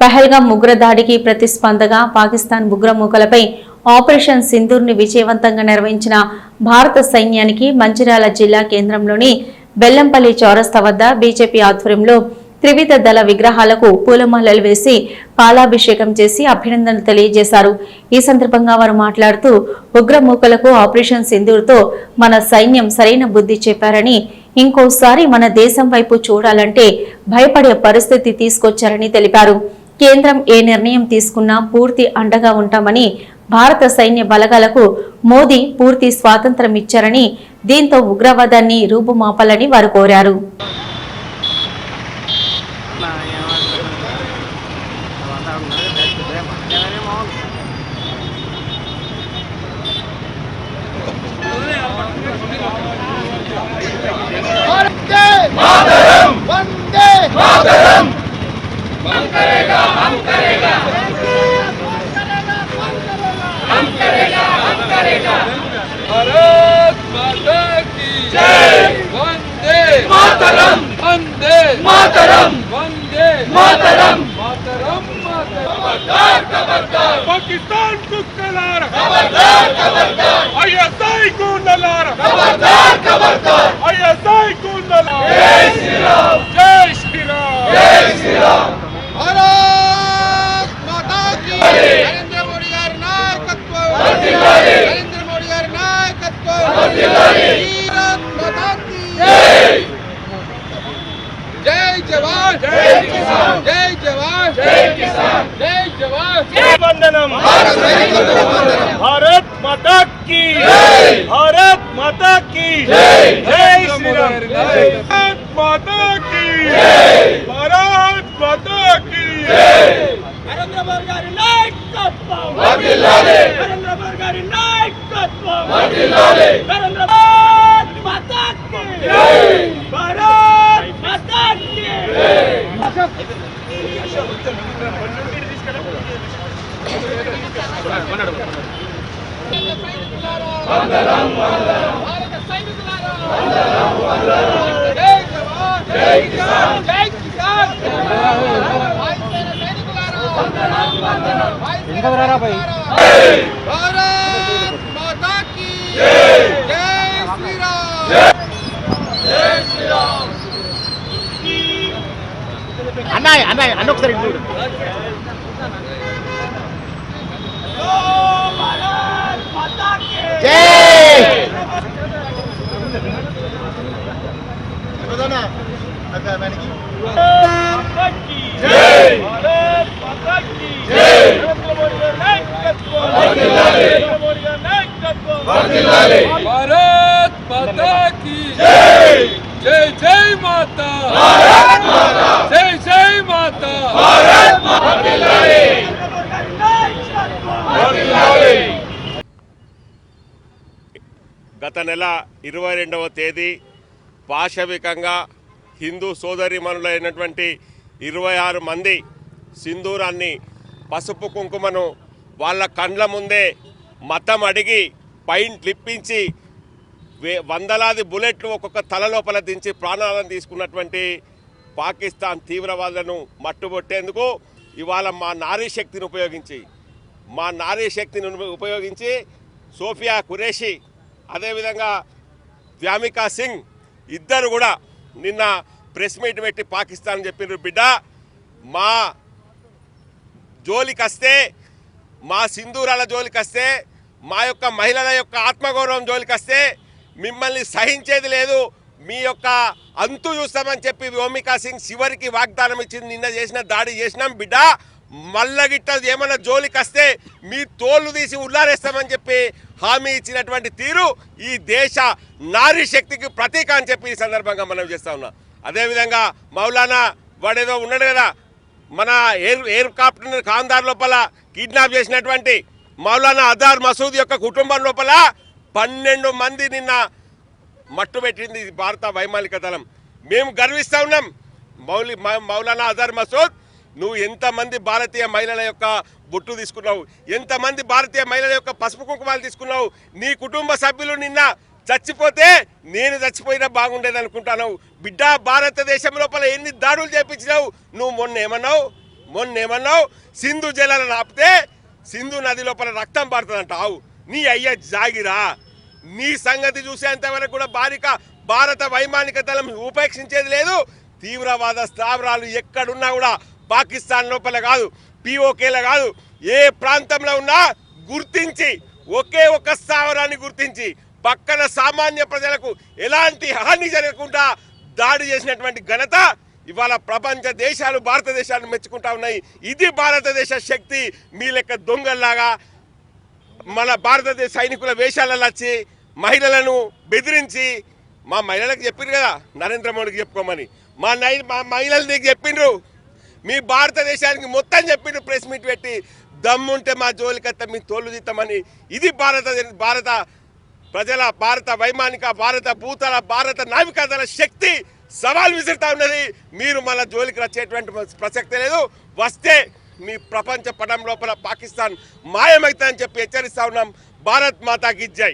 పెహల్గా ఉగ్ర దాడికి ప్రతిస్పందగా పాకిస్తాన్ ఉగ్రమూకలపై ఆపరేషన్ సింధూర్ని విజయవంతంగా నిర్వహించిన భారత సైన్యానికి మంచిర్యాల జిల్లా కేంద్రంలోని బెల్లంపల్లి చౌరస్తా వద్ద బీజేపీ ఆధ్వర్యంలో త్రివిధ దళ విగ్రహాలకు పూలమాలలు వేసి పాలాభిషేకం చేసి అభినందనలు తెలియజేశారు. ఈ సందర్భంగా వారు మాట్లాడుతూ ఉగ్రమూకలకు ఆపరేషన్ సింధూర్తో మన సైన్యం సరైన బుద్ధి చెప్పారని ఇంకోసారి మన దేశం వైపు చూడాలంటే భయపడే పరిస్థితి తీసుకొచ్చారని తెలిపారు. కేంద్రం ఏ నిర్ణయం తీసుకున్నా పూర్తి అండగా ఉంటామని భారత సైన్య బలగాలకు మోదీ పూర్తి స్వాతంత్రం ఇచ్చారని దీంతో ఉగ్రవాదాన్ని రూపుమాపాలని వారు కోరారు. மாதரம் வந்தே மாதரம் மாதரம் கபர்தார் கபர்தார் பாகிஸ்தான் குக்கலார் கபர்தார் கபர்தார் ஐஎஸ்ஐ கூண்டலார் கபர்தார் கபர்தார் ஐஎஸ் जय जवान। जय किसान। जय जवान जय भारत माता की। भारत माता की। जय श्री राम भारत माता की। भारत माता की। नरेंद्र मोदी गारी नायकत्व नरेंद्र मोदी गारी नायकत्व వందనం వందనం భారత సైనికులారా వందనం వందనం జై జవాన్ జై కిసాన్. జై కిసాన్. వందనం వందనం ఇంకా రారా భాయ్ భారత్ మాతా కీ జై అన్నయ్య అన్నయ్య అన్న ఒకసారి ఇంక్లూడ్ భారత్ మాతా జై! జై! మాతా జై! గత నెల ఇరవై రెండవ తేదీ పాశవికంగా హిందూ సోదరిమణులైనటువంటి ఇరవై ఆరు మంది సింధూరాన్ని పసుపు కుంకుమను వాళ్ళ కండ్ల ముందే మతం అడిగి పైన లిప్పించి వే- వందలాది బుల్లెట్లు ఒక్కొక్క తల లోపల దించి ప్రాణాలను తీసుకున్నటువంటి పాకిస్తాన్ తీవ్రవాదులను మట్టుబొట్టేందుకు ఇవాళ మా నారీ శక్తిని ఉపయోగించి మా నారీ శక్తిని ఉపయోగించి సోఫియా కురేషి అదేవిధంగా వ్యామికా సింగ్ ఇద్దరు కూడా నిన్న ప్రెస్ మీట్ పెట్టి పాకిస్తాన్ చెప్పిన బిడ్డ మా జోలికస్తే మా సింధూరాల జోలికస్తే మా యొక్క మహిళల యొక్క ఆత్మగౌరవం జోలికస్తే మిమ్మల్ని సహించేది లేదు మీ యొక్క అంతు చూస్తామని చెప్పి వ్యోమికా సింగ్ చివరికి వాగ్దానం ఇచ్చింది. నిన్న చేసిన దాడి చేసినాం బిడ్డ. మల్లగిట్ట జోలికి వస్తే మీ తోళ్ళు తీసి ఉల్లారేస్తామని చెప్పి హామీ ఇచ్చినటువంటి తీరు ఈ దేశ నారీ శక్తికి ప్రతీక అని చెప్పి ఈ సందర్భంగా మనం చేస్తా ఉన్నాం. అదేవిధంగా మౌలానా వాడేదో ఉన్నాడు కదా మన ఎయిర్ ఎయిర్ ఖాందార్ లోపల కిడ్నాప్ చేసినటువంటి మౌలానా అదార్ మసూద్ యొక్క కుటుంబం లోపల పన్నెండు మంది నిన్న మట్టుబెట్టింది ఇది భారత వైమానిక దళం. మేము గర్విస్తూ ఉన్నాం. మౌలి మౌలానా అజర్ మసూద్ నువ్వు ఎంతమంది భారతీయ మహిళల యొక్క బొట్టు తీసుకున్నావు? ఎంతమంది భారతీయ మహిళల యొక్క పసుపు కుంకుమాలు తీసుకున్నావు? నీ కుటుంబ సభ్యులు నిన్న చచ్చిపోతే నేను చచ్చిపోయినా బాగుండేది అనుకుంటాను బిడ్డ భారతదేశం లోపల ఎన్ని దాడులు చేపించినావు? నువ్వు మొన్న ఏమన్నావు? మొన్న ఏమన్నావు? సింధు జలాలను ఆపితే సింధు నది లోపల రక్తం పడుతుందంట ఆవు. నీ అయ్య జాగిరా. నీ సంగతి చూసేంత వరకు కూడా బాలిక భారత వైమానికతలం ఉపేక్షించేది లేదు. తీవ్రవాద స్థావరాలు ఎక్కడున్నా కూడా పాకిస్తాన్ లోపల కాదు పిఓకేలో కాదు. ఏ ప్రాంతంలో ఉన్నా గుర్తించి ఒకే ఒక్క స్థావరాన్ని గుర్తించి పక్కన సామాన్య ప్రజలకు ఎలాంటి హాని జరగకుండా దాడి చేసినటువంటి ఘనత ఇవాళ ప్రపంచ దేశాలు భారతదేశాన్ని మెచ్చుకుంటా ఉన్నాయి. ఇది భారతదేశ శక్తి. మీ లెక్క దొంగల్లాగా మన భారతదేశ సైనికుల వేషాలలో వచ్చి మహిళలను బెదిరించి మా మహిళలకు చెప్పిండ్రు కదా నరేంద్ర మోడీకి చెప్పుకోమని. మా నై మా మహిళలు నీకు చెప్పిండ్రు మీ భారతదేశానికి మొత్తం చెప్పిండ్రు ప్రెస్ మీట్ పెట్టి దమ్ముంటే మా జోలికత్త మీ తోలు తీస్తామని ఇది భారత భారత ప్రజల భారత వైమానిక భారత భూతల భారత నావికాదళ శక్తి సవాల్ విసురుతా ఉన్నది. మీరు మన జోలికి వచ్చేటువంటి ప్రసక్తి లేదు. వస్తే మీ ప్రపంచ పటం లోపల పాకిస్తాన్ మాయమవుతుందని చెప్పి హెచ్చరిస్తా ఉన్నాం. భారత్ మాతాకి జై.